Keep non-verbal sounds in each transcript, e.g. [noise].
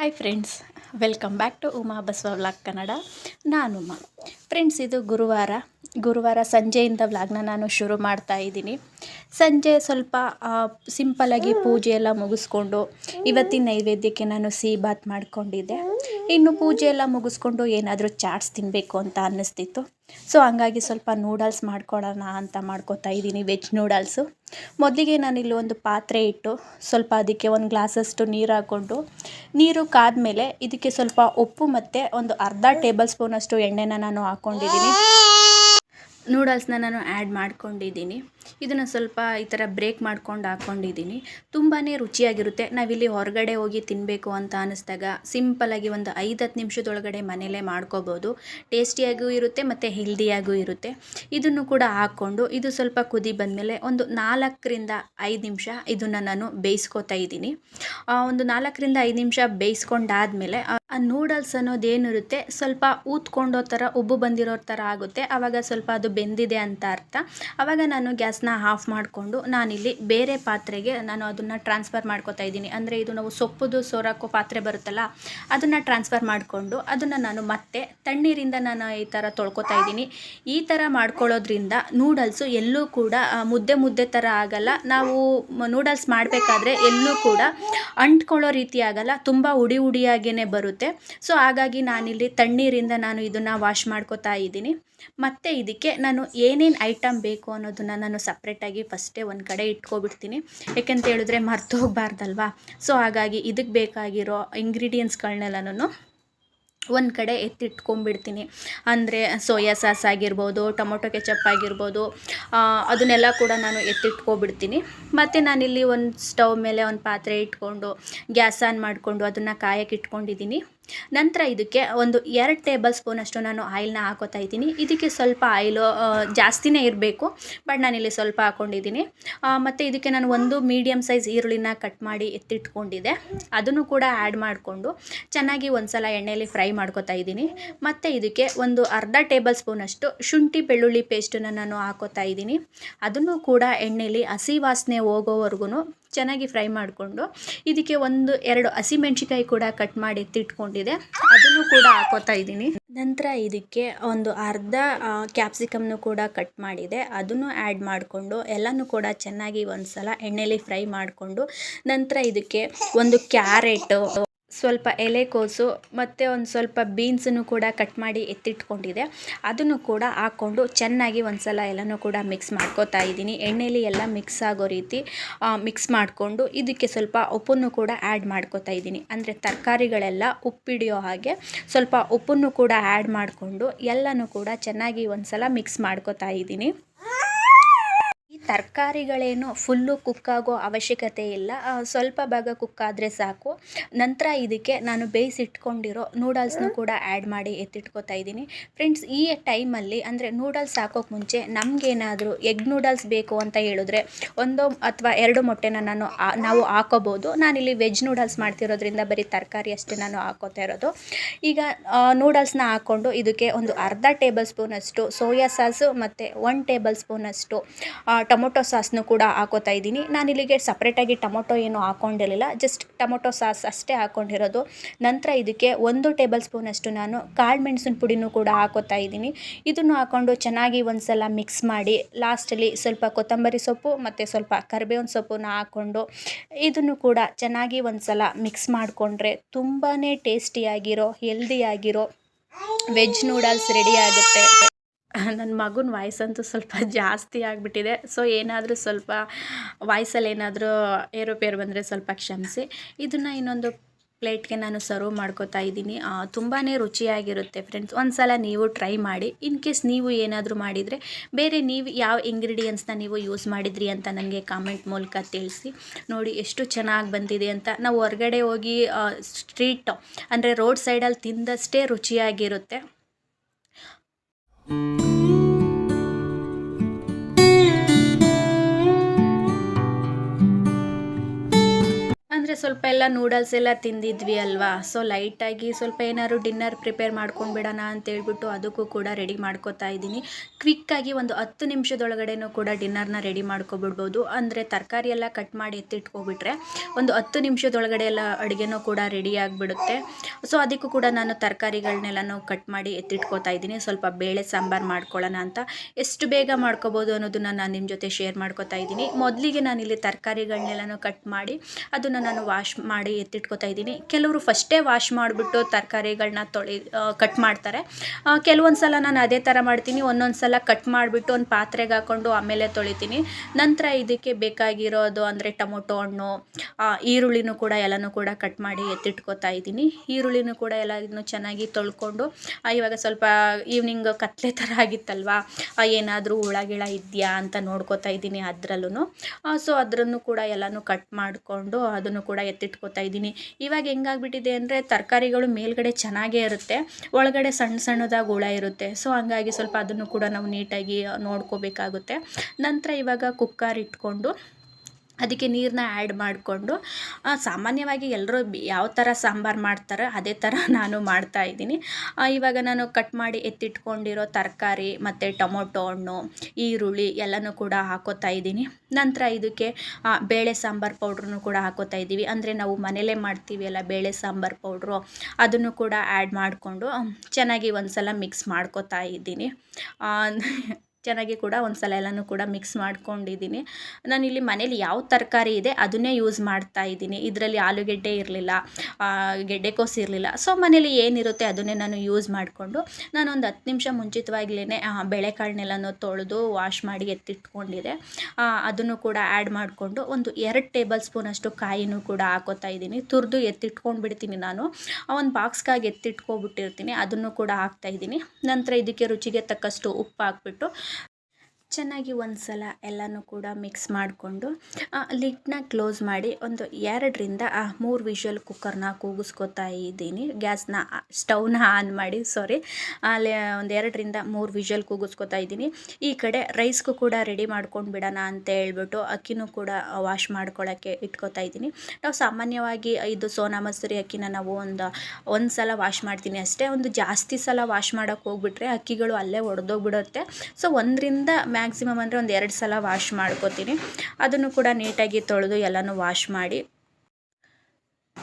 Hi friends welcome back to Uma Basava vlog Kannada ನಾನು Uma. Friends ಇದು ಗುರುವಾರ. ಗುರುವಾರ ಸಂಜೆಯಿಂದ ವ್ಲಾಗ್ನ ನಾನು ಶುರು ಮಾಡ್ತಾ ಇದ್ದೀನಿ. ಸಂಜೆ ಸ್ವಲ್ಪ ಸಿಂಪಲಾಗಿ ಪೂಜೆ ಎಲ್ಲ ಮುಗಿಸ್ಕೊಂಡು ಇವತ್ತಿನ ನೈವೇದ್ಯಕ್ಕೆ ನಾನು ಸಿಹಿ ಬಾತ್ ಮಾಡಿಕೊಂಡಿದ್ದೆ. ಇನ್ನು ಪೂಜೆ ಎಲ್ಲ ಮುಗಿಸ್ಕೊಂಡು ಏನಾದರೂ ಚಾಟ್ಸ್ ತಿನ್ನಬೇಕು ಅಂತ ಅನ್ನಿಸ್ತಿತ್ತು. ಸೊ ಹಂಗಾಗಿ ಸ್ವಲ್ಪ ನೂಡಲ್ಸ್ ಮಾಡ್ಕೊಳೋಣ ಅಂತ ಮಾಡ್ಕೊತಾ ಇದ್ದೀನಿ ವೆಜ್ ನೂಡಲ್ಸು ಮೊದಲಿಗೆ ನಾನಿಲ್ಲಿ ಒಂದು ಪಾತ್ರೆ ಇಟ್ಟು ಸ್ವಲ್ಪ ಅದಕ್ಕೆ ಒಂದು ಗ್ಲಾಸಷ್ಟು ನೀರು ಹಾಕ್ಕೊಂಡು, ನೀರು ಕಾದ್ಮೇಲೆ ಇದಕ್ಕೆ ಸ್ವಲ್ಪ ಉಪ್ಪು ಮತ್ತು ಒಂದು ಅರ್ಧ ಟೇಬಲ್ ಸ್ಪೂನಷ್ಟು ಎಣ್ಣೆನ ನಾನು ಹಾಕ್ಕೊಂಡಿದ್ದೀನಿ. ನೂಡಲ್ಸ್ನ ನಾನು ಆ್ಯಡ್ ಮಾಡ್ಕೊಂಡಿದ್ದೀನಿ. ಇದನ್ನು ಸ್ವಲ್ಪ ಈ ಥರ ಬ್ರೇಕ್ ಮಾಡ್ಕೊಂಡು ಹಾಕ್ಕೊಂಡಿದ್ದೀನಿ ತುಂಬಾ ರುಚಿಯಾಗಿರುತ್ತೆ. ನಾವಿಲ್ಲಿ ಹೊರಗಡೆ ಹೋಗಿ ತಿನ್ನಬೇಕು ಅಂತ ಅನ್ನಿಸ್ದಾಗ ಸಿಂಪಲಾಗಿ ಒಂದು ಐದು ಹತ್ತು ನಿಮಿಷದೊಳಗಡೆ ಮನೇಲೇ ಮಾಡ್ಕೋಬೋದು. ಟೇಸ್ಟಿಯಾಗೂ ಇರುತ್ತೆ ಮತ್ತು ಹೆಲ್ದಿಯಾಗೂ ಇರುತ್ತೆ. ಇದನ್ನು ಕೂಡ ಹಾಕ್ಕೊಂಡು ಇದು ಸ್ವಲ್ಪ ಕುದಿ ಬಂದಮೇಲೆ ಒಂದು ನಾಲ್ಕರಿಂದ ಐದು ನಿಮಿಷ ಇದನ್ನು ನಾನು ಬೇಯಿಸ್ಕೊತಾ ಇದ್ದೀನಿ. ಒಂದು ನಾಲ್ಕರಿಂದ ಐದು ನಿಮಿಷ ಬೇಯಿಸ್ಕೊಂಡಾದ್ಮೇಲೆ, ಆ ನೂಡಲ್ಸ್ ಅನ್ನೋದೇನಿರುತ್ತೆ ಸ್ವಲ್ಪ ಊದ್ಕೊಂಡೋ ಥರ ಉಬ್ಬು ಬಂದಿರೋ ಥರ ಆಗುತ್ತೆ. ಆವಾಗ ಸ್ವಲ್ಪ ಅದು ಬೆಂದಿದೆ ಅಂತ ಅರ್ಥ. ಆವಾಗ ನಾನು ಗ್ಯಾಸ್ನ ಆಫ್ ಮಾಡಿಕೊಂಡು ನಾನಿಲ್ಲಿ ಬೇರೆ ಪಾತ್ರೆಗೆ ನಾನು ಅದನ್ನು ಟ್ರಾನ್ಸ್ಫರ್ ಮಾಡ್ಕೋತಾ ಇದ್ದೀನಿ. ಅಂದರೆ ಇದು ನಾವು ಸೊಪ್ಪುದು ಸೋರಾಕೋ ಪಾತ್ರೆ ಬರುತ್ತಲ್ಲ, ಅದನ್ನು ಟ್ರಾನ್ಸ್ಫರ್ ಮಾಡಿಕೊಂಡು ಅದನ್ನು ನಾನು ಮತ್ತೆ ತಣ್ಣೀರಿಂದ ನಾನು ಈ ಥರ ತೊಳ್ಕೊತಾ ಇದ್ದೀನಿ. ಈ ಥರ ಮಾಡ್ಕೊಳ್ಳೋದ್ರಿಂದ ನೂಡಲ್ಸು ಎಲ್ಲೂ ಕೂಡ ಮುದ್ದೆ ಮುದ್ದೆ ಥರ ಆಗಲ್ಲ. ನಾವು ನೂಡಲ್ಸ್ ಮಾಡಬೇಕಾದ್ರೆ ಎಲ್ಲೂ ಕೂಡ ಅಂಟ್ಕೊಳ್ಳೋ ರೀತಿ ಆಗಲ್ಲ, ತುಂಬ ಉಡಿ ಉಡಿಯಾಗೇ ಬರುತ್ತೆ. ಸೊ ಹಾಗಾಗಿ ನಾನಿಲ್ಲಿ ತಣ್ಣೀರಿಂದ ನಾನು ಇದನ್ನು ವಾಶ್ ಮಾಡ್ಕೋತಾ ಇದ್ದೀನಿ. ಮತ್ತು ಇದಕ್ಕೆ ನಾನು ಏನೇನು ಐಟಮ್ ಬೇಕು ಅನ್ನೋದನ್ನು ನಾನು ಸಪ್ರೇಟಾಗಿ ಫಸ್ಟೇ ಒಂದು ಕಡೆ ಇಟ್ಕೊಬಿಡ್ತೀನಿ. ಯಾಕೆಂತ ಹೇಳಿದ್ರೆ ಮರ್ತೋಗ್ಬಾರ್ದಲ್ವಾ ಸೊ ಹಾಗಾಗಿ ಇದಕ್ಕೆ ಬೇಕಾಗಿರೋ ಇಂಗ್ರೀಡಿಯೆಂಟ್ಸ್ಗಳನ್ನೆಲ್ಲನೂ ಒಂದು ಕಡೆ ಎತ್ತಿಟ್ಕೊಂಡ್ಬಿಡ್ತೀನಿ. ಅಂದರೆ ಸೋಯಾ ಸಾಸ್ ಆಗಿರ್ಬೋದು, ಟೊಮೊಟೊ ಕೆಚಪ್ ಆಗಿರ್ಬೋದು ಅದನ್ನೆಲ್ಲ ಕೂಡ ನಾನು ಎತ್ತಿಟ್ಕೊಬಿಡ್ತೀನಿ. ಮತ್ತು ನಾನಿಲ್ಲಿ ಒಂದು ಸ್ಟವ್ ಮೇಲೆ ಒಂದು ಪಾತ್ರೆ ಇಟ್ಕೊಂಡು ಗ್ಯಾಸ್ ಆನ್ ಮಾಡಿಕೊಂಡು ಅದನ್ನು ಕಾಯಕ್ಕೆ ಇಟ್ಕೊಂಡಿದ್ದೀನಿ. ನಂತರ ಇದಕ್ಕೆ ಒಂದು ಎರಡು ಟೇಬಲ್ ಸ್ಪೂನಷ್ಟು ನಾನು ಆಯಿಲ್ನ ಹಾಕೋತಾ ಇದ್ದೀನಿ. ಇದಕ್ಕೆ ಸ್ವಲ್ಪ ಆಯಿಲು ಜಾಸ್ತಿನೇ ಇರಬೇಕು, ಬಟ್ ನಾನಿಲ್ಲಿ ಸ್ವಲ್ಪ ಹಾಕ್ಕೊಂಡಿದ್ದೀನಿ ಮತ್ತು ಇದಕ್ಕೆ ನಾನು ಒಂದು ಮೀಡಿಯಮ್ ಸೈಜ್ ಈರುಳ್ಳಿನ ಕಟ್ ಮಾಡಿ ಎತ್ತಿಟ್ಕೊಂಡಿದ್ದೆ. ಅದನ್ನು ಕೂಡ ಆ್ಯಡ್ ಮಾಡಿಕೊಂಡು ಚೆನ್ನಾಗಿ ಒಂದು ಸಲ ಎಣ್ಣೆಯಲ್ಲಿ ಫ್ರೈ ಮಾಡ್ಕೋತಾ ಇದ್ದೀನಿ. ಮತ್ತು ಇದಕ್ಕೆ ಒಂದು ಅರ್ಧ ಟೇಬಲ್ ಸ್ಪೂನಷ್ಟು ಶುಂಠಿ ಬೆಳ್ಳುಳ್ಳಿ ಪೇಸ್ಟನ್ನು ನಾನು ಹಾಕೋತಾ ಇದ್ದೀನಿ. ಅದನ್ನು ಕೂಡ ಎಣ್ಣೆಯಲ್ಲಿ ಹಸಿ ವಾಸನೆ ಹೋಗೋವರೆಗೂ ಚೆನ್ನಾಗಿ ಫ್ರೈ ಮಾಡಿಕೊಂಡು ಇದಕ್ಕೆ ಒಂದು ಎರಡು ಹಸಿಮೆಣ್ಸಿಕಾಯಿ ಕೂಡ ಕಟ್ ಮಾಡಿ ಎತ್ತಿಟ್ಕೊಂಡಿದೆ ಅದನ್ನು ಕೂಡ ಹಾಕೋತಾ ಇದ್ದೀನಿ. ನಂತರ ಇದಕ್ಕೆ ಒಂದು ಅರ್ಧ ಕ್ಯಾಪ್ಸಿಕಮ್ನು ಕೂಡ ಕಟ್ ಮಾಡಿದೆ. ಅದನ್ನು ಆ್ಯಡ್ ಮಾಡಿಕೊಂಡು ಎಲ್ಲನೂ ಕೂಡ ಚೆನ್ನಾಗಿ ಒಂದು ಸಲ ಎಣ್ಣೆಲಿ ಫ್ರೈ ಮಾಡಿಕೊಂಡು ನಂತರ ಇದಕ್ಕೆ ಒಂದು ಕ್ಯಾರೆಟು ಸ್ವಲ್ಪ ಎಲೆಕೋಸು ಮತ್ತು ಒಂದು ಸ್ವಲ್ಪ ಬೀನ್ಸನ್ನು ಕೂಡ ಕಟ್ ಮಾಡಿ ಎತ್ತಿಟ್ಕೊಂಡಿದೆ. ಅದನ್ನು ಕೂಡ ಹಾಕ್ಕೊಂಡು ಚೆನ್ನಾಗಿ ಒಂದು ಸಲ ಎಲ್ಲನೂ ಕೂಡ ಮಿಕ್ಸ್ ಮಾಡ್ಕೋತಾ ಇದ್ದೀನಿ. ಎಣ್ಣೆಲಿ ಎಲ್ಲ ಮಿಕ್ಸ್ ಆಗೋ ರೀತಿ ಮಿಕ್ಸ್ ಮಾಡಿಕೊಂಡು ಇದಕ್ಕೆ ಸ್ವಲ್ಪ ಉಪ್ಪನ್ನು ಕೂಡ ಆ್ಯಡ್ ಮಾಡ್ಕೋತಾ ಇದ್ದೀನಿ. ಅಂದರೆ ತರಕಾರಿಗಳೆಲ್ಲ ಉಪ್ಪಿಡಿಯೋ ಹಾಗೆ ಸ್ವಲ್ಪ ಉಪ್ಪನ್ನು ಕೂಡ ಆ್ಯಡ್ ಮಾಡಿಕೊಂಡು ಎಲ್ಲನೂ ಕೂಡ ಚೆನ್ನಾಗಿ ಒಂದು ಸಲ ಮಿಕ್ಸ್ ಮಾಡ್ಕೋತಾ ಇದ್ದೀನಿ. ತರಕಾರಿಗಳೇನು ಫುಲ್ಲು ಕುಕ್ಕಾಗೋ ಅವಶ್ಯಕತೆ ಇಲ್ಲ. ಸ್ವಲ್ಪ ಭಾಗ ಕುಕ್ಕಾದರೆ ಸಾಕು. ನಂತರ ಇದಕ್ಕೆ ನಾನು ಬೇಯಿಸಿಟ್ಕೊಂಡಿರೋ ನೂಡಲ್ಸ್ನು ಕೂಡ ಆ್ಯಡ್ ಮಾಡಿ ಎತ್ತಿಟ್ಕೋತಾ ಇದ್ದೀನಿ. ಫ್ರೆಂಡ್ಸ್, ಈ ಟೈಮಲ್ಲಿ ಅಂದರೆ ನೂಡಲ್ಸ್ ಹಾಕೋಕ್ಕೆ ಮುಂಚೆ ನಮಗೇನಾದರೂ ಎಗ್ ನೂಡಲ್ಸ್ ಬೇಕು ಅಂತ ಹೇಳಿದ್ರೆ ಒಂದು ಅಥವಾ ಎರಡು ಮೊಟ್ಟೆನ ನಾನು ನಾವು ಹಾಕೋಬೋದು. ನಾನಿಲ್ಲಿ ವೆಜ್ ನೂಡಲ್ಸ್ ಮಾಡ್ತಿರೋದ್ರಿಂದ ಬರೀ ತರಕಾರಿ ಅಷ್ಟೇ ನಾನು ಹಾಕೋತಾ ಇರೋದು. ಈಗ ನೂಡಲ್ಸ್ನ ಹಾಕ್ಕೊಂಡು ಇದಕ್ಕೆ ಒಂದು ಅರ್ಧ ಟೇಬಲ್ ಸ್ಪೂನಷ್ಟು ಸೋಯಾ ಸಾಸು ಮತ್ತು ಒನ್ ಟೇಬಲ್ ಸ್ಪೂನಷ್ಟು ಟೊಮೊಟೊ ಸಾಸ್ನು ಕೂಡ ಹಾಕೋತಾ ಇದ್ದೀನಿ. ನಾನು ಇಲ್ಲಿಗೆ ಸಪ್ರೇಟಾಗಿ ಟೊಮೊಟೊ ಏನು ಹಾಕೊಂಡಿರಲಿಲ್ಲ. ಜಸ್ಟ್ ಟೊಮೊಟೊ ಸಾಸ್ ಅಷ್ಟೇ ಹಾಕ್ಕೊಂಡಿರೋದು ನಂತರ ಇದಕ್ಕೆ ಒಂದು ಟೇಬಲ್ ಸ್ಪೂನಷ್ಟು ನಾನು ಕಾಳು ಮೆಣಸಿನ ಪುಡಿನೂ ಕೂಡ ಹಾಕೋತಾ ಇದ್ದೀನಿ. ಇದನ್ನು ಹಾಕ್ಕೊಂಡು ಚೆನ್ನಾಗಿ ಒಂದು ಸಲ ಮಿಕ್ಸ್ ಮಾಡಿ ಲಾಸ್ಟಲ್ಲಿ ಸ್ವಲ್ಪ ಕೊತ್ತಂಬರಿ ಸೊಪ್ಪು ಮತ್ತು ಸ್ವಲ್ಪ ಕರಿಬೇವಿನ ಸೊಪ್ಪನ್ನು ಹಾಕ್ಕೊಂಡು ಇದನ್ನು ಕೂಡ ಚೆನ್ನಾಗಿ ಒಂದು ಸಲ ಮಿಕ್ಸ್ ಮಾಡಿಕೊಂಡ್ರೆ ತುಂಬಾ ಟೇಸ್ಟಿಯಾಗಿರೋ ಹೆಲ್ದಿಯಾಗಿರೋ ವೆಜ್ ನೂಡಲ್ಸ್ ರೆಡಿ ಆಗುತ್ತೆ. ನನ್ನ ಮಗನ ವಾಯ್ಸಂತೂ ಸ್ವಲ್ಪ [laughs] ಜಾಸ್ತಿ ಆಗಿಬಿಟ್ಟಿದೆ. ಸೊ ಏನಾದರೂ ಸ್ವಲ್ಪ ವಾಯ್ಸಲ್ಲಿ ಏನಾದರೂ ಏರೋಪೇರು ಬಂದರೆ ಸ್ವಲ್ಪ ಕ್ಷಮಿಸಿ. ಇದನ್ನು ಇನ್ನೊಂದು ಪ್ಲೇಟ್ಗೆ ನಾನು ಸರ್ವ್ ಮಾಡ್ಕೋತಾ ಇದ್ದೀನಿ. ತುಂಬಾ ರುಚಿಯಾಗಿರುತ್ತೆ ಫ್ರೆಂಡ್ಸ್ ಒಂದು ಸಲ ನೀವು ಟ್ರೈ ಮಾಡಿ. ಇನ್ ಕೇಸ್ ನೀವು ಏನಾದರೂ ಮಾಡಿದರೆ, ಬೇರೆ ನೀವು ಯಾವ ಇಂಗ್ರೀಡಿಯೆಂಟ್ಸ್ನ ನೀವು ಯೂಸ್ ಮಾಡಿದ್ರಿ ಅಂತ ನನಗೆ ಕಾಮೆಂಟ್ ಮೂಲಕ ತಿಳಿಸಿ. ನೋಡಿ ಎಷ್ಟು ಚೆನ್ನಾಗಿ ಬಂದಿದೆ ಅಂತ. ನಾವು ಹೊರಗಡೆ ಹೋಗಿ ಸ್ಟ್ರೀಟ್ ಅಂದರೆ ರೋಡ್ ಸೈಡಲ್ಲಿ ತಿಂದಷ್ಟೇ ರುಚಿಯಾಗಿರುತ್ತೆ. ಸ್ವಲ್ಪ ಎಲ್ಲ ನೂಡಲ್ಸ್ ಎಲ್ಲ ತಿಂದಿದ್ವಿ ಅಲ್ವಾ? ಸೊ ಲೈಟಾಗಿ ಸ್ವಲ್ಪ ಏನಾದ್ರು ಡಿನ್ನರ್ ಪ್ರಿಪೇರ್ ಮಾಡ್ಕೊಂಡು ಬಿಡೋಣ ಅಂತೇಳ್ಬಿಟ್ಟು ಅದಕ್ಕೂ ಕೂಡ ರೆಡಿ ಮಾಡ್ಕೋತಾ ಇದ್ದೀನಿ. ಕ್ವಿಕ್ಕಾಗಿ ಒಂದು ಹತ್ತು ನಿಮಿಷದೊಳಗಡೆನೂ ಕೂಡ ಡಿನ್ನರ್ನ ರೆಡಿ ಮಾಡ್ಕೊಬಿಡ್ಬೋದು. ಅಂದರೆ ತರಕಾರಿ ಎಲ್ಲ ಕಟ್ ಮಾಡಿ ಎತ್ತಿಟ್ಕೊಬಿಟ್ರೆ ಒಂದು ಹತ್ತು ನಿಮಿಷದೊಳಗಡೆ ಎಲ್ಲ ಅಡುಗೆನೂ ಕೂಡ ರೆಡಿ ಆಗಿಬಿಡುತ್ತೆ. ಸೊ ಅದಕ್ಕೂ ಕೂಡ ನಾನು ತರಕಾರಿಗಳನ್ನೆಲ್ಲನೂ ಕಟ್ ಮಾಡಿ ಎತ್ತಿಟ್ಕೋತಾ ಇದ್ದೀನಿ. ಸ್ವಲ್ಪ ಬೇಳೆ ಸಾಂಬಾರು ಮಾಡ್ಕೊಳ್ಳೋಣ ಅಂತ. ಎಷ್ಟು ಬೇಗ ಮಾಡ್ಕೋಬೋದು ಅನ್ನೋದನ್ನ ನಾನು ನಿಮ್ಮ ಜೊತೆ ಶೇರ್ ಮಾಡ್ಕೋತಾ ಇದ್ದೀನಿ. ಮೊದಲಿಗೆ ನಾನಿಲ್ಲಿ ತರಕಾರಿಗಳನ್ನೆಲ್ಲನೂ ಕಟ್ ಮಾಡಿ ಅದನ್ನು ನಾನು ವಾಶ್ ಮಾಡಿ ಎತ್ತಿಟ್ಕೋತಾ ಇದ್ದೀನಿ. ಕೆಲವರು ಫಸ್ಟೇ ವಾಶ್ ಮಾಡಿಬಿಟ್ಟು ತರಕಾರಿಗಳನ್ನ ತೊಳಿ ಕಟ್ ಮಾಡ್ತಾರೆ. ಕೆಲವೊಂದು ಸಲ ನಾನು ಅದೇ ಥರ ಮಾಡ್ತೀನಿ. ಒಂದೊಂದು ಸಲ ಕಟ್ ಮಾಡಿಬಿಟ್ಟು ಒಂದು ಪಾತ್ರೆಗೆ ಹಾಕ್ಕೊಂಡು ಆಮೇಲೆ ತೊಳಿತೀನಿ. ನಂತರ ಇದಕ್ಕೆ ಬೇಕಾಗಿರೋದು ಅಂದರೆ ಟೊಮೊಟೊ ಹಣ್ಣು ಈರುಳ್ಳಿನೂ ಕೂಡ ಎಲ್ಲನೂ ಕೂಡ ಕಟ್ ಮಾಡಿ ಎತ್ತಿಟ್ಕೋತಾ ಇದ್ದೀನಿ. ಈರುಳ್ಳಿನೂ ಕೂಡ ಎಲ್ಲನೂ ಚೆನ್ನಾಗಿ ತೊಳ್ಕೊಂಡು ಇವಾಗ ಸ್ವಲ್ಪ ಈವ್ನಿಂಗ್ ಕತ್ಲೆ ಥರ ಆಗಿತ್ತಲ್ವಾ ಏನಾದರೂ ಹುಳ ಗಿಳ ಇದೆಯಾ ಅಂತ ನೋಡ್ಕೋತಾ ಇದ್ದೀನಿ ಅದರಲ್ಲೂ ಸೊ ಅದರನ್ನು ಕೂಡ ಎಲ್ಲನೂ ಕಟ್ ಮಾಡಿಕೊಂಡು ಅದನ್ನು ಕೂಡ ಎತ್ತಿಟ್ಕೋತಾ ಇದ್ದೀನಿ. ಇವಾಗ ಹೆಂಗಾಗ್ಬಿಟ್ಟಿದೆ ಅಂದರೆ ತರಕಾರಿಗಳು ಮೇಲ್ಗಡೆ ಚೆನ್ನಾಗೇ ಇರುತ್ತೆ, ಒಳಗಡೆ ಸಣ್ಣ ಸಣ್ಣದಾಗಿ ಹುಳ ಇರುತ್ತೆ. ಸೊ ಹಂಗಾಗಿ ಸ್ವಲ್ಪ ಅದನ್ನು ಕೂಡ ನಾವು ನೀಟಾಗಿ ನೋಡ್ಕೋಬೇಕಾಗುತ್ತೆ. ನಂತರ ಇವಾಗ ಕುಕ್ಕರ್ ಇಟ್ಕೊಂಡು ಅದಕ್ಕೆ ನೀರನ್ನ ಆ್ಯಡ್ ಮಾಡಿಕೊಂಡು ಸಾಮಾನ್ಯವಾಗಿ ಎಲ್ಲರೂ ಯಾವ ಥರ ಸಾಂಬಾರು ಮಾಡ್ತಾರೆ ಅದೇ ಥರ [laughs] ನಾನು ಮಾಡ್ತಾ ಇದ್ದೀನಿ. ಇವಾಗ ನಾನು ಕಟ್ ಮಾಡಿ ಎತ್ತಿಟ್ಕೊಂಡಿರೋ ತರಕಾರಿ ಮತ್ತು ಟೊಮೊಟೊ ಹಣ್ಣು, ಈರುಳ್ಳಿ ಎಲ್ಲನೂ ಕೂಡ ಹಾಕೋತಾ ಇದ್ದೀನಿ. ನಂತರ ಇದಕ್ಕೆ ಬೇಳೆ ಸಾಂಬಾರು ಪೌಡ್ರನ್ನು ಕೂಡ ಹಾಕೋತಾ ಇದ್ದೀವಿ. ಅಂದರೆ ನಾವು ಮನೇಲೇ ಮಾಡ್ತೀವಿ ಅಲ್ಲ ಬೇಳೆ ಸಾಂಬಾರು ಪೌಡ್ರು, ಅದನ್ನು ಕೂಡ ಆ್ಯಡ್ ಮಾಡಿಕೊಂಡು ಚೆನ್ನಾಗಿ ಒಂದು ಸಲ ಮಿಕ್ಸ್ ಮಾಡ್ಕೋತಾ ಇದ್ದೀನಿ. ಚೆನ್ನಾಗಿ ಕೂಡ ಒಂದು ಸಲ ಎಲ್ಲನೂ ಕೂಡ ಮಿಕ್ಸ್ ಮಾಡ್ಕೊಂಡಿದ್ದೀನಿ. ನಾನಿಲ್ಲಿ ಮನೇಲಿ ಯಾವ ತರಕಾರಿ ಇದೆ ಅದನ್ನೇ ಯೂಸ್ ಮಾಡ್ತಾ ಇದ್ದೀನಿ. ಇದರಲ್ಲಿ ಆಲೂಗೆಡ್ಡೆ ಇರಲಿಲ್ಲ ಗೆಡ್ಡೆಕೋಸು ಇರಲಿಲ್ಲ. ಸೊ ಮನೇಲಿ ಏನಿರುತ್ತೆ ಅದನ್ನೇ ನಾನು ಯೂಸ್ ಮಾಡಿಕೊಂಡು ನಾನೊಂದು ಹತ್ತು ನಿಮಿಷ ಮುಂಚಿತವಾಗ್ಲೇ ಬೆಳೆಕಾಳನ್ನೆಲ್ಲನೂ ತೊಳೆದು ವಾಶ್ ಮಾಡಿ ಎತ್ತಿಟ್ಕೊಂಡಿದೆ. ಅದನ್ನು ಕೂಡ ಆ್ಯಡ್ ಮಾಡಿಕೊಂಡು ಒಂದು ಎರಡು ಟೇಬಲ್ ಸ್ಪೂನಷ್ಟು ಕಾಯಿನೂ ಕೂಡ ಹಾಕೋತಾ ಇದ್ದೀನಿ. ತುರಿದು ಎತ್ತಿಟ್ಕೊಂಡು ಬಿಡ್ತೀನಿ ನಾನು ಒಂದು ಬಾಕ್ಸ್ಗಾಗಿ ಎತ್ತಿಟ್ಕೊಬಿಟ್ಟಿರ್ತೀನಿ. ಅದನ್ನು ಕೂಡ ಹಾಕ್ತಾ ಇದ್ದೀನಿ. ನಂತರ ಇದಕ್ಕೆ ರುಚಿಗೆ ತಕ್ಕಷ್ಟು ಉಪ್ಪು ಹಾಕ್ಬಿಟ್ಟು ಚೆನ್ನಾಗಿ ಒಂದು ಸಲ ಎಲ್ಲನೂ ಕೂಡ ಮಿಕ್ಸ್ ಮಾಡಿಕೊಂಡು ಲಿಡ್ನ ಕ್ಲೋಸ್ ಮಾಡಿ ಒಂದು ಎರಡರಿಂದ ಮೂರು ವಿಷಲ್ ಕುಕ್ಕರ್ನ ಕೂಗಿಸ್ಕೊತಾ ಇದ್ದೀನಿ. ಗ್ಯಾಸ್ನ ಸ್ಟವ್ನ ಆನ್ ಮಾಡಿ ಸಾರಿ ಅಲ್ಲಿ ಒಂದು ಎರಡರಿಂದ ಮೂರು ವಿಷಲ್ ಕೂಗಿಸ್ಕೊತಾ ಇದ್ದೀನಿ. ಈ ಕಡೆ ರೈಸ್ಗೂ ಕೂಡ ರೆಡಿ ಮಾಡ್ಕೊಂಡು ಬಿಡೋಣ ಅಂತ ಹೇಳ್ಬಿಟ್ಟು ಅಕ್ಕಿನೂ ಕೂಡ ವಾಶ್ ಮಾಡ್ಕೊಳ್ಳೋಕ್ಕೆ ಇಟ್ಕೋತಾ ಇದ್ದೀನಿ. ನಾವು ಸಾಮಾನ್ಯವಾಗಿ ಇದು ಸೋನಾ ಮಸೂರಿ ಅಕ್ಕಿನ ನಾವು ಒಂದು ಒಂದು ಸಲ ವಾಶ್ ಮಾಡ್ತೀನಿ ಅಷ್ಟೇ. ಒಂದು ಜಾಸ್ತಿ ಸಲ ವಾಶ್ ಮಾಡೋಕ್ಕೆ ಹೋಗ್ಬಿಟ್ರೆ ಅಕ್ಕಿಗಳು ಅಲ್ಲೇ ಒಡೆದೋಗ್ಬಿಡುತ್ತೆ. ಸೊ, ಒಂದರಿಂದ ಮ್ಯಾಕ್ಸಿಮಮ್ ಅಂದರೆ ಒಂದು ಎರಡು ಸಲ ವಾಶ್ ಮಾಡ್ಕೋತೀನಿ. ಅದನ್ನು ಕೂಡ ನೀಟಾಗಿ ತೊಳೆದು ಎಲ್ಲನೂ ವಾಶ್ ಮಾಡಿ.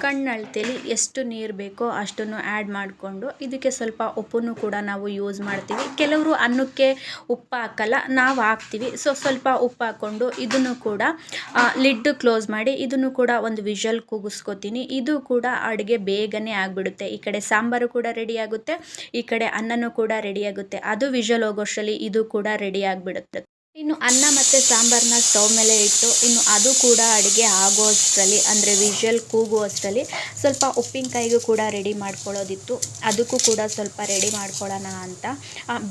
ಕಣ್ಣಳ್ತೇಲಿ ಎಷ್ಟು ನೀರು ಬೇಕೋ ಅಷ್ಟನ್ನು ಆ್ಯಡ್ ಮಾಡಿಕೊಂಡು ಇದಕ್ಕೆ ಸ್ವಲ್ಪ ಉಪ್ಪನ್ನು ಕೂಡ ನಾವು ಯೂಸ್ ಮಾಡ್ತೀವಿ. ಕೆಲವರು ಅನ್ನಕ್ಕೆ ಉಪ್ಪು ಹಾಕಲ್ಲ, ನಾವು ಹಾಕ್ತೀವಿ. ಸೊ ಸ್ವಲ್ಪ ಉಪ್ಪು ಹಾಕ್ಕೊಂಡು ಇದನ್ನು ಕೂಡ ಲಿಡ್ ಕ್ಲೋಸ್ ಮಾಡಿ ಇದನ್ನು ಕೂಡ ಒಂದು ವಿಷಲ್ ಕೂಗಿಸ್ಕೊತೀನಿ. ಇದು ಕೂಡ ಅಡುಗೆ ಬೇಗನೆ ಆಗಿಬಿಡುತ್ತೆ. ಈ ಕಡೆ ಸಾಂಬಾರು ಕೂಡ ರೆಡಿ ಆಗುತ್ತೆ, ಈ ಕಡೆ ಅನ್ನನೂ ಕೂಡ ರೆಡಿ ಆಗುತ್ತೆ. ಅದು ವಿಷಲ್ ಹೋಗೋಷ್ಟರಲ್ಲಿ ಇದು ಕೂಡ ರೆಡಿ ಆಗಿಬಿಡುತ್ತೆ. ಇನ್ನು ಅನ್ನ ಮತ್ತು ಸಾಂಬಾರನ್ನ ಸ್ಟವ್ ಮೇಲೆ ಇಟ್ಟು, ಇನ್ನು ಅದು ಕೂಡ ಅಡುಗೆ ಆಗೋ ಅಷ್ಟರಲ್ಲಿ, ಅಂದರೆ ವಿಷಲ್ ಕೂಗೋ ಅಷ್ಟರಲ್ಲಿ ಸ್ವಲ್ಪ ಉಪ್ಪಿನಕಾಯಿಗೂ ಕೂಡ ರೆಡಿ ಮಾಡ್ಕೊಳ್ಳೋದಿತ್ತು. ಅದಕ್ಕೂ ಕೂಡ ಸ್ವಲ್ಪ ರೆಡಿ ಮಾಡ್ಕೊಳ್ಳೋಣ ಅಂತ.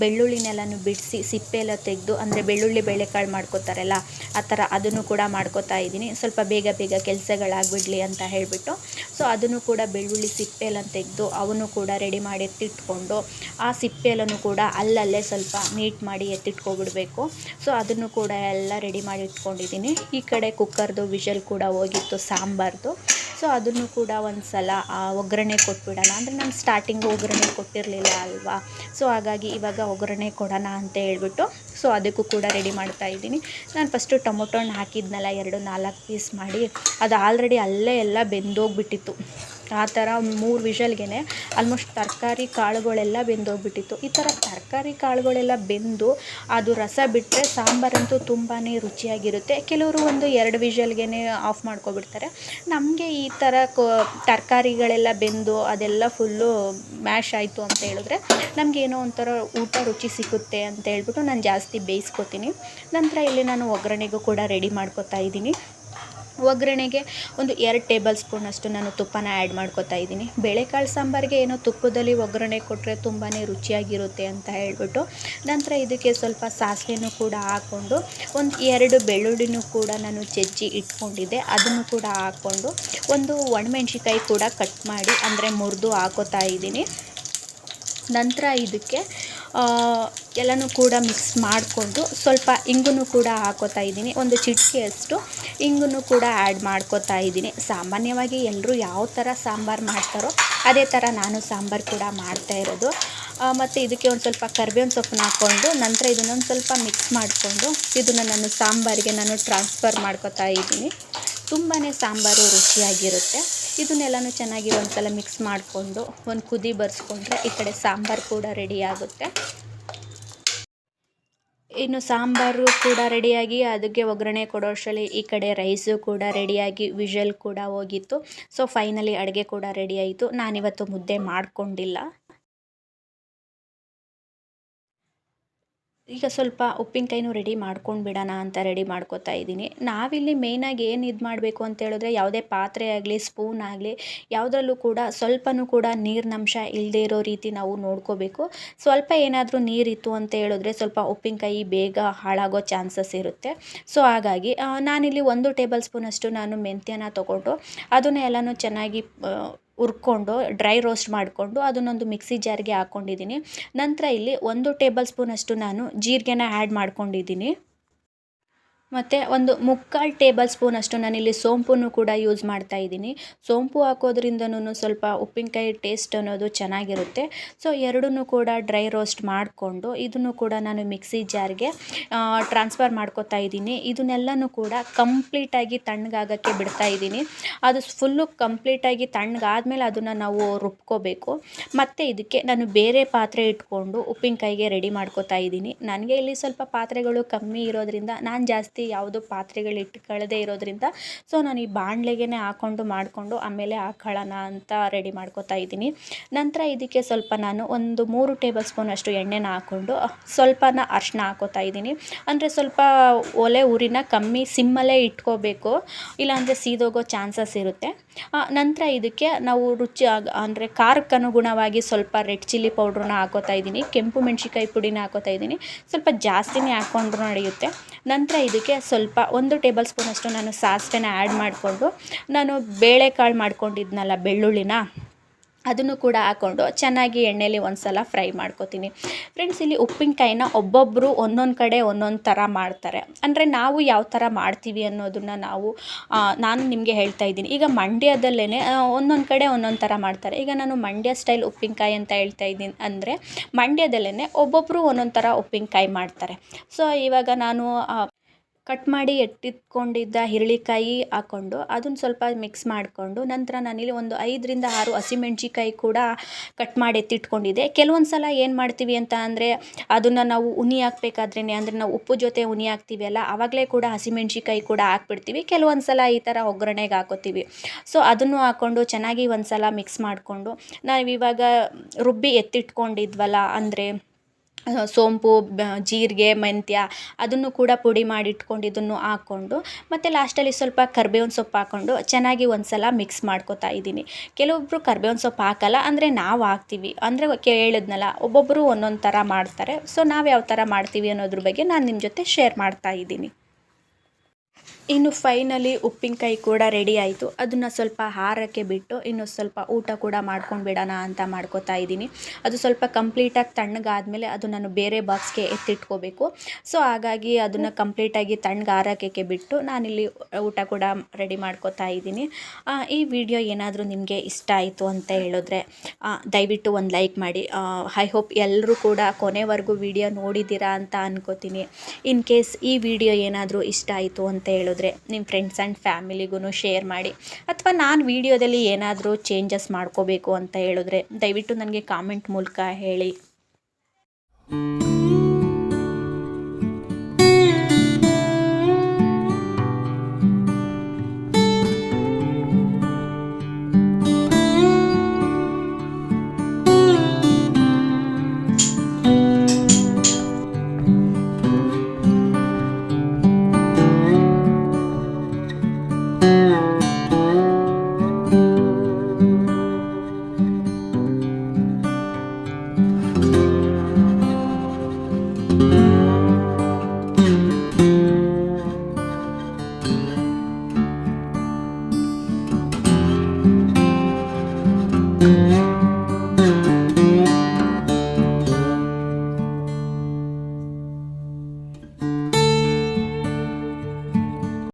ಬೆಳ್ಳುಳ್ಳಿನೆಲ್ಲನೂ ಬಿಡಿಸಿ ಸಿಪ್ಪೆ ಎಲ್ಲ ತೆಗೆದು, ಅಂದರೆ ಬೆಳ್ಳುಳ್ಳಿ ಬೇಳೆಕಾಳು ಮಾಡ್ಕೋತಾರಲ್ಲ, ಆ ಥರ ಅದನ್ನು ಕೂಡ ಮಾಡ್ಕೋತಾ ಇದ್ದೀನಿ. ಸ್ವಲ್ಪ ಬೇಗ ಬೇಗ ಕೆಲಸಗಳಾಗ್ಬಿಡ್ಲಿ ಅಂತ ಹೇಳಿಬಿಟ್ಟು. ಸೊ ಅದನ್ನು ಕೂಡ ಬೆಳ್ಳುಳ್ಳಿ ಸಿಪ್ಪೆ ಎಲ್ಲ ತೆಗೆದು, ಅವನು ಕೂಡ ರೆಡಿ ಮಾಡಿ ಎತ್ತಿಟ್ಕೊಂಡು, ಆ ಸಿಪ್ಪೆ ಎಲ್ಲನೂ ಕೂಡ ಅಲ್ಲಲ್ಲೇ ಸ್ವಲ್ಪ ನೀಟ್ ಮಾಡಿ ಎತ್ತಿಟ್ಕೊಬಿಡಬೇಕು. ಸೊ ಅದನ್ನು ಕೂಡ ಎಲ್ಲ ರೆಡಿ ಮಾಡಿ ಇಟ್ಕೊಂಡಿದ್ದೀನಿ. ಈ ಕಡೆ ಕುಕ್ಕರ್ದು ವಿಷಲ್ ಕೂಡ ಹೋಗಿತ್ತು, ಸಾಂಬಾರ್ದು. ಸೊ ಅದನ್ನು ಕೂಡ ಒಂದು ಸಲ ಒಗ್ಗರಣೆ ಕೊಟ್ಬಿಡೋಣ. ಅಂದರೆ ನಾನು ಸ್ಟಾರ್ಟಿಂಗ್ ಒಗ್ಗರಣೆ ಕೊಟ್ಟಿರಲಿಲ್ಲ ಅಲ್ವಾ? ಸೊ ಹಾಗಾಗಿ ಇವಾಗ ಒಗ್ಗರಣೆ ಕೊಡೋಣ ಅಂತ ಹೇಳ್ಬಿಟ್ಟು ಸೊ ಅದಕ್ಕೂ ಕೂಡ ರೆಡಿ ಮಾಡ್ತಾ ಇದ್ದೀನಿ. ನಾನು ಫಸ್ಟು ಟೊಮೊಟೊ ಹಣ್ಣು ಹಾಕಿದ್ನಲ್ಲ, ಎರಡು ನಾಲ್ಕು ಪೀಸ್ ಮಾಡಿ, ಅದು ಆಲ್ರೆಡಿ ಅಲ್ಲೇ ಎಲ್ಲ ಬೆಂದೋಗ್ಬಿಟ್ಟಿತ್ತು. ಆ ಥರ ಮೂರು ವಿಷಲ್ಗೆ ಆಲ್ಮೋಸ್ಟ್ ತರಕಾರಿ ಕಾಳುಗಳೆಲ್ಲ ಬೆಂದೋಗ್ಬಿಟ್ಟಿತ್ತು. ಈ ಥರ ತರಕಾರಿ ಕಾಳುಗಳೆಲ್ಲ ಬೆಂದು, ಅದು ರಸ ಬಿಟ್ಟರೆ ಸಾಂಬಾರಂತೂ ತುಂಬಾ ರುಚಿಯಾಗಿರುತ್ತೆ. ಕೆಲವರು ಒಂದು ಎರಡು ವಿಷಲ್ಗೆ ಆಫ್ ಮಾಡ್ಕೊಬಿಡ್ತಾರೆ. ನಮಗೆ ಈ ಥರ ತರಕಾರಿಗಳೆಲ್ಲ ಬೆಂದು, ಅದೆಲ್ಲ ಫುಲ್ಲು ಮ್ಯಾಶ್ ಆಯಿತು ಅಂತ ಹೇಳಿದ್ರೆ ನಮಗೇನೋ ಒಂಥರ ಊಟ ರುಚಿ ಸಿಗುತ್ತೆ ಅಂತ ಹೇಳ್ಬಿಟ್ಟು ನಾನು ಜಾಸ್ತಿ ಬೇಯಿಸ್ಕೊತೀನಿ. ನಂತರ ಇಲ್ಲಿ ನಾನು ಒಗ್ಗರಣೆಗೂ ಕೂಡ ರೆಡಿ ಮಾಡ್ಕೊತಾ ಇದ್ದೀನಿ. ಒಗ್ಗರಣೆಗೆ ಒಂದು ಎರಡು ಟೇಬಲ್ ಸ್ಪೂನಷ್ಟು ನಾನು ತುಪ್ಪನ ಆ್ಯಡ್ ಮಾಡ್ಕೊತಾ ಇದ್ದೀನಿ. ಬೇಳೆಕಾಳು ಸಾಂಬಾರಿಗೆ ಏನೋ ತುಪ್ಪದಲ್ಲಿ ಒಗ್ಗರಣೆ ಕೊಟ್ಟರೆ ತುಂಬಾ ರುಚಿಯಾಗಿರುತ್ತೆ ಅಂತ ಹೇಳ್ಬಿಟ್ಟು, ನಂತರ ಇದಕ್ಕೆ ಸ್ವಲ್ಪ ಸಾಸಿವೆನೂ ಕೂಡ ಹಾಕ್ಕೊಂಡು, ಒಂದು ಎರಡು ಬೆಳ್ಳುಳ್ಳಿನೂ ಕೂಡ ನಾನು ಜಜ್ಜಿ ಇಟ್ಕೊಂಡಿದ್ದೆ. ಅದನ್ನು ಕೂಡ ಹಾಕ್ಕೊಂಡು ಒಂದು ಒಣಮೆಣ್ಸಿಕಾಯಿ ಕೂಡ ಕಟ್ ಮಾಡಿ, ಅಂದರೆ ಮುರಿದು ಹಾಕೋತಾ ಇದ್ದೀನಿ. ನಂತರ ಇದಕ್ಕೆ ಎಲ್ಲನೂ ಕೂಡ ಮಿಕ್ಸ್ ಮಾಡಿಕೊಂಡು ಸ್ವಲ್ಪ ಇಂಗನ್ನು ಕೂಡ ಹಾಕೋತಾ ಇದ್ದೀನಿ. ಒಂದು ಚಿಟಿಕೆಯಷ್ಟು ಇಂಗನ್ನು ಕೂಡ ಆ್ಯಡ್ ಮಾಡ್ಕೋತಾ ಇದ್ದೀನಿ. ಸಾಮಾನ್ಯವಾಗಿ ಎಲ್ಲರೂ ಯಾವ ಥರ ಸಾಂಬಾರು ಮಾಡ್ತಾರೋ ಅದೇ ಥರ ನಾನು ಸಾಂಬಾರು ಕೂಡ ಮಾಡ್ತಾ ಇರೋದು. ಮತ್ತು ಇದಕ್ಕೆ ಒಂದು ಸ್ವಲ್ಪ ಕರ್ಬೇವಿನ ಸೊಪ್ಪನ್ನ ಹಾಕ್ಕೊಂಡು ನಂತರ ಇದನ್ನೊಂದು ಸ್ವಲ್ಪ ಮಿಕ್ಸ್ ಮಾಡಿಕೊಂಡು ಇದನ್ನು ನಾನು ಸಾಂಬಾರಿಗೆ ನಾನು ಟ್ರಾನ್ಸ್ಫರ್ ಮಾಡ್ಕೋತಾ ಇದ್ದೀನಿ. ತುಂಬಾ ಸಾಂಬಾರು ರುಚಿಯಾಗಿರುತ್ತೆ. ಇದನ್ನೆಲ್ಲನೂ ಚೆನ್ನಾಗಿ ಒಂದು ಸಲ ಮಿಕ್ಸ್ ಮಾಡಿಕೊಂಡು, ಒಂದು ಕುದಿ ಬರ್ಸ್ಕೊಂಡ್ರೆ ಈ ಕಡೆ ಸಾಂಬಾರು ಕೂಡ ರೆಡಿ ಆಗುತ್ತೆ. ಇನ್ನು ಸಾಂಬಾರು ಕೂಡ ರೆಡಿಯಾಗಿ ಅದಕ್ಕೆ ಒಗ್ಗರಣೆ ಕೊಡೋ ಅಷ್ಟರಲ್ಲಿ ಈ ಕಡೆ ರೈಸು ಕೂಡ ರೆಡಿಯಾಗಿ ವಿಷಲ್ ಕೂಡ ಹೋಗಿತ್ತು. ಸೊ ಫೈನಲಿ ಅಡುಗೆ ಕೂಡ ರೆಡಿಯಾಯಿತು ನಾನಿವತ್ತು ಮುದ್ದೆ ಮಾಡಿಕೊಂಡಿಲ್ಲ. ಈಗ ಸ್ವಲ್ಪ ಉಪ್ಪಿನಕಾಯಿನೂ ರೆಡಿ ಮಾಡ್ಕೊಂಡು ಬಿಡೋಣ ಅಂತ ರೆಡಿ ಮಾಡ್ಕೋತಾ ಇದ್ದೀನಿ. ನಾವಿಲ್ಲಿ ಮೇಯ್ನಾಗಿ ಏನು ಇದು ಮಾಡಬೇಕು ಅಂತ ಹೇಳಿದ್ರೆ ಯಾವುದೇ ಪಾತ್ರೆ ಆಗಲಿ ಸ್ಪೂನ್ ಆಗಲಿ, ಯಾವುದ್ರಲ್ಲೂ ಕೂಡ ಸ್ವಲ್ಪನೂ ಕೂಡ ನೀರಿನಂಶ ಇಲ್ಲದೇ ಇರೋ ರೀತಿ ನಾವು ನೋಡ್ಕೋಬೇಕು. ಸ್ವಲ್ಪ ಏನಾದರೂ ನೀರಿತ್ತು ಅಂತ ಹೇಳಿದ್ರೆ ಸ್ವಲ್ಪ ಉಪ್ಪಿನಕಾಯಿ ಬೇಗ ಹಾಳಾಗೋ ಚಾನ್ಸಸ್ ಇರುತ್ತೆ. ಸೊ ಹಾಗಾಗಿ ನಾನಿಲ್ಲಿ ಒಂದು ಟೇಬಲ್ ಸ್ಪೂನಷ್ಟು ನಾನು ಮೆಂತ್ಯನ ತೊಗೊಂಡು ಅದನ್ನೇ ಎಲ್ಲನೂ ಚೆನ್ನಾಗಿ ಹುರ್ಕೊಂಡು ಡ್ರೈ ರೋಸ್ಟ್ ಮಾಡಿಕೊಂಡು ಅದನ್ನೊಂದು ಮಿಕ್ಸಿ ಜಾರ್ಗೆ ಹಾಕ್ಕೊಂಡಿದ್ದೀನಿ ನಂತರ ಇಲ್ಲಿ ಒಂದು ಟೇಬಲ್ ಸ್ಪೂನಷ್ಟು ನಾನು ಜೀರಿಗೆನ ಆ್ಯಡ್ ಮಾಡ್ಕೊಂಡಿದ್ದೀನಿ. ಮತ್ತು ಒಂದು ಮುಕ್ಕಾಲು ಟೇಬಲ್ ಸ್ಪೂನಷ್ಟು ನಾನಿಲ್ಲಿ ಸೋಂಪನ್ನು ಕೂಡ ಯೂಸ್ ಮಾಡ್ತಾ ಇದ್ದೀನಿ. ಸೋಂಪು ಹಾಕೋದ್ರಿಂದನೂ ಸ್ವಲ್ಪ ಉಪ್ಪಿನಕಾಯಿ ಟೇಸ್ಟ್ ಅನ್ನೋದು ಚೆನ್ನಾಗಿರುತ್ತೆ. ಸೊ ಎರಡೂ ಕೂಡ ಡ್ರೈ ರೋಸ್ಟ್ ಮಾಡಿಕೊಂಡು ಇದನ್ನು ಕೂಡ ನಾನು ಮಿಕ್ಸಿ ಜಾರ್ಗೆ ಟ್ರಾನ್ಸ್ಫರ್ ಮಾಡ್ಕೋತಾ ಇದ್ದೀನಿ. ಇದನ್ನೆಲ್ಲನೂ ಕೂಡ ಕಂಪ್ಲೀಟಾಗಿ ತಣ್ಣಗಾಗೋಕ್ಕೆ ಬಿಡ್ತಾ ಇದ್ದೀನಿ. ಅದು ಫುಲ್ಲು ಕಂಪ್ಲೀಟಾಗಿ ತಣ್ಣಗಾದ್ಮೇಲೆ ಅದನ್ನು ನಾವು ರುಬ್ಕೋಬೇಕು. ಮತ್ತು ಇದಕ್ಕೆ ನಾನು ಬೇರೆ ಪಾತ್ರೆ ಇಟ್ಕೊಂಡು ಉಪ್ಪಿನಕಾಯಿಗೆ ರೆಡಿ ಮಾಡ್ಕೋತಾ ಇದ್ದೀನಿ. ನನಗೆ ಇಲ್ಲಿ ಸ್ವಲ್ಪ ಪಾತ್ರೆಗಳು ಕಮ್ಮಿ ಇರೋದ್ರಿಂದ ನಾನು ಜಾಸ್ತಿ ಯಾವುದು ಪಾತ್ರೆಗಳು ಇಟ್ಕೊಳ್ಳದೇ ಇರೋದ್ರಿಂದ. ಸೊ ನಾನು ಈ ಬಾಣಲೆಗೆ ಹಾಕ್ಕೊಂಡು ಮಾಡಿಕೊಂಡು ಆಮೇಲೆ ಹಾಕೊಳ್ಳೋಣ ಅಂತ ರೆಡಿ ಮಾಡ್ಕೋತಾ ಇದ್ದೀನಿ. ನಂತರ ಇದಕ್ಕೆ ಸ್ವಲ್ಪ ನಾನು ಒಂದು ಮೂರು ಟೇಬಲ್ ಸ್ಪೂನ್ ಅಷ್ಟು ಎಣ್ಣೆನ ಹಾಕ್ಕೊಂಡು ಸ್ವಲ್ಪನ ಅರ್ಶಿನ ಹಾಕೋತಾ ಇದ್ದೀನಿ. ಅಂದರೆ ಸ್ವಲ್ಪ ಒಲೆ ಉರಿನ ಕಮ್ಮಿ ಸಿಮ್ಮಲ್ಲೇ ಇಟ್ಕೋಬೇಕು. ಇಲ್ಲಾಂದರೆ ಸೀದೋಗೋ ಚಾನ್ಸಸ್ ಇರುತ್ತೆ. ನಂತರ ಇದಕ್ಕೆ ನಾವು ರುಚಿ ಅಂದರೆ ಖಾರಕ್ಕೆ ಅನುಗುಣವಾಗಿ ಸ್ವಲ್ಪ ರೆಡ್ ಚಿಲ್ಲಿ ಪೌಡ್ರನ್ನ ಹಾಕೋತಾ ಇದ್ದೀನಿ. ಕೆಂಪು ಮೆಣಸಿಕಾಯಿ ಪುಡಿನ ಹಾಕೋತಾ ಇದ್ದೀನಿ. ಸ್ವಲ್ಪ ಜಾಸ್ತಿನೇ ಹಾಕ್ಕೊಂಡ್ರು ನಡೆಯುತ್ತೆ. ನಂತರ ಇದಕ್ಕೆ ಸ್ವಲ್ಪ ಒಂದು ಟೇಬಲ್ ಸ್ಪೂನಷ್ಟು ನಾನು ಸಾಸಿವೆನ ಆ್ಯಡ್ ಮಾಡಿಕೊಂಡು ನಾನು ಬೇಳೆಕಾಳು ಮಾಡ್ಕೊಂಡಿದ್ನಲ್ಲ ಬೆಳ್ಳುಳ್ಳಿನ, ಅದನ್ನು ಕೂಡ ಹಾಕ್ಕೊಂಡು ಚೆನ್ನಾಗಿ ಎಣ್ಣೆಲಿ ಒಂದು ಸಲ ಫ್ರೈ ಮಾಡ್ಕೊತೀನಿ. ಫ್ರೆಂಡ್ಸ್ ಇಲ್ಲಿ ಉಪ್ಪಿನಕಾಯಿನ ಒಬ್ಬೊಬ್ಬರು ಒಂದೊಂದು ಕಡೆ ಒಂದೊಂದು ಥರ ಮಾಡ್ತಾರೆ. ಅಂದರೆ ನಾವು ಯಾವ ಥರ ಮಾಡ್ತೀವಿ ಅನ್ನೋದನ್ನು ನಾವು ನಾನು ನಿಮಗೆ ಹೇಳ್ತಾ ಇದ್ದೀನಿ. ಈಗ ಮಂಡ್ಯದಲ್ಲೇ ಒಂದೊಂದು ಕಡೆ ಒಂದೊಂದು ಥರ ಮಾಡ್ತಾರೆ. ಈಗ ನಾನು ಮಂಡ್ಯ ಸ್ಟೈಲ್ ಉಪ್ಪಿನಕಾಯಿ ಅಂತ ಹೇಳ್ತಾ ಇದ್ದೀನಿ ಅಂದರೆ ಮಂಡ್ಯದಲ್ಲೇ ಒಬ್ಬೊಬ್ಬರು ಒಂದೊಂದು ಥರ ಉಪ್ಪಿನಕಾಯಿ ಮಾಡ್ತಾರೆ. ಸೊ ಇವಾಗ ನಾನು ಕಟ್ ಮಾಡಿ ಎತ್ತಿಟ್ಕೊಂಡಿದ್ದ ಹಿರಳಿಕಾಯಿ ಹಾಕ್ಕೊಂಡು ಅದನ್ನು ಸ್ವಲ್ಪ ಮಿಕ್ಸ್ ಮಾಡಿಕೊಂಡು ನಂತರ ನಾನಿಲ್ಲಿ ಒಂದು ಐದರಿಂದ ಆರು ಹಸಿಮೆಣ್ಸಿಕಾಯಿ ಕೂಡ ಕಟ್ ಮಾಡಿ ಎತ್ತಿಟ್ಕೊಂಡಿದ್ದೆ. ಕೆಲವೊಂದು ಸಲ ಏನು ಮಾಡ್ತೀವಿ ಅಂತ ಅಂದರೆ ಅದನ್ನು ನಾವು ಉನಿ ಹಾಕ್ಬೇಕಾದ್ರೇ ಅಂದರೆ ನಾವು ಉಪ್ಪು ಜೊತೆ ಉನಿ ಹಾಕ್ತೀವಲ್ಲ ಆವಾಗಲೇ ಕೂಡ ಹಸಿಮೆಣ್ಸಿಕಾಯಿ ಕೂಡ ಹಾಕ್ಬಿಡ್ತೀವಿ. ಕೆಲವೊಂದು ಸಲ ಈ ಥರ ಒಗ್ಗರಣೆಗೆ ಹಾಕೋತೀವಿ. ಸೊ ಅದನ್ನು ಹಾಕ್ಕೊಂಡು ಚೆನ್ನಾಗಿ ಒಂದು ಸಲ ಮಿಕ್ಸ್ ಮಾಡಿಕೊಂಡು ನಾವಿವಾಗ ರುಬ್ಬಿ ಎತ್ತಿಟ್ಕೊಂಡಿದ್ವಲ್ಲ, ಅಂದರೆ ಸೋಂಪು ಜೀರಿಗೆ, ಮೆಂತ್ಯ ಅದನ್ನು ಕೂಡ ಪುಡಿ ಮಾಡಿ ಇದನ್ನು ಹಾಕ್ಕೊಂಡು ಮತ್ತು ಲಾಸ್ಟಲ್ಲಿ ಸ್ವಲ್ಪ ಕರ್ಬೇವಿನ ಸೊಪ್ಪು ಹಾಕ್ಕೊಂಡು ಚೆನ್ನಾಗಿ ಒಂದು ಸಲ ಮಿಕ್ಸ್ ಮಾಡ್ಕೊತಾ ಇದ್ದೀನಿ. ಕೆಲವೊಬ್ಬರು ಕರ್ಬೇವಿನ ಸೊಪ್ಪು ಹಾಕಲ್ಲ, ಅಂದರೆ ನಾವು ಹಾಕ್ತೀವಿ. ಅಂದರೆ ಹೇಳಿದ್ನಲ್ಲ ಒಬ್ಬೊಬ್ಬರು ಒಂದೊಂದು ಥರ ಮಾಡ್ತಾರೆ. ಸೊ ನಾವು ಯಾವ ಥರ ಮಾಡ್ತೀವಿ ಅನ್ನೋದ್ರ ಬಗ್ಗೆ ನಾನು ನಿಮ್ಮ ಜೊತೆ ಶೇರ್ ಮಾಡ್ತಾ ಇದ್ದೀನಿ. ಇನ್ನು ಫೈನಲಿ ಉಪ್ಪಿನಕಾಯಿ ಕೂಡ ರೆಡಿ ಆಯಿತು. ಅದನ್ನು ಸ್ವಲ್ಪ ಹಾರಕ್ಕೆ ಬಿಟ್ಟು ಇನ್ನು ಸ್ವಲ್ಪ ಊಟ ಕೂಡ ಮಾಡ್ಕೊಂಡು ಬಿಡೋಣ ಅಂತ ಮಾಡ್ಕೋತಾ ಇದ್ದೀನಿ. ಅದು ಸ್ವಲ್ಪ ಕಂಪ್ಲೀಟಾಗಿ ತಣ್ಣಗಾದಮೇಲೆ ಅದು ನಾನು ಬೇರೆ ಬಾಕ್ಸ್ಗೆ ಎತ್ತಿಟ್ಕೋಬೇಕು. ಸೊ ಹಾಗಾಗಿ ಅದನ್ನು ಕಂಪ್ಲೀಟಾಗಿ ತಣ್ಣಗೆ ಆರಕ್ಕೆ ಬಿಟ್ಟು ನಾನಿಲ್ಲಿ ಊಟ ಕೂಡ ರೆಡಿ ಮಾಡ್ಕೋತಾ ಇದ್ದೀನಿ. ಈ ವಿಡಿಯೋ ಏನಾದರೂ ನಿಮಗೆ ಇಷ್ಟ ಆಯಿತು ಅಂತ ಹೇಳಿದ್ರೆ ದಯವಿಟ್ಟು ಒಂದು ಲೈಕ್ ಮಾಡಿ. ಐ ಹೋಪ್ ಎಲ್ಲರೂ ಕೂಡ ಕೊನೆವರೆಗೂ ವಿಡಿಯೋ ನೋಡಿದ್ದೀರಾ ಅಂತ ಅನ್ಕೋತೀನಿ. ಇನ್ ಕೇಸ್ ಈ ವಿಡಿಯೋ ಏನಾದರೂ ಇಷ್ಟ ಆಯಿತು ಅಂತ ಹೇಳಿದ್ರೆ ನಿಮ್ಮ ಫ್ರೆಂಡ್ಸ್ ಆ್ಯಂಡ್ ಫ್ಯಾಮಿಲಿಗೂ ಶೇರ್ ಮಾಡಿ. ಅಥವಾ ನಾನು ವೀಡಿಯೋದಲ್ಲಿ ಏನಾದರೂ ಚೇಂಜಸ್ ಮಾಡ್ಕೋಬೇಕು ಅಂತ ಹೇಳಿದ್ರೆ ದಯವಿಟ್ಟು ನನಗೆ ಕಾಮೆಂಟ್ ಮೂಲಕ ಹೇಳಿ.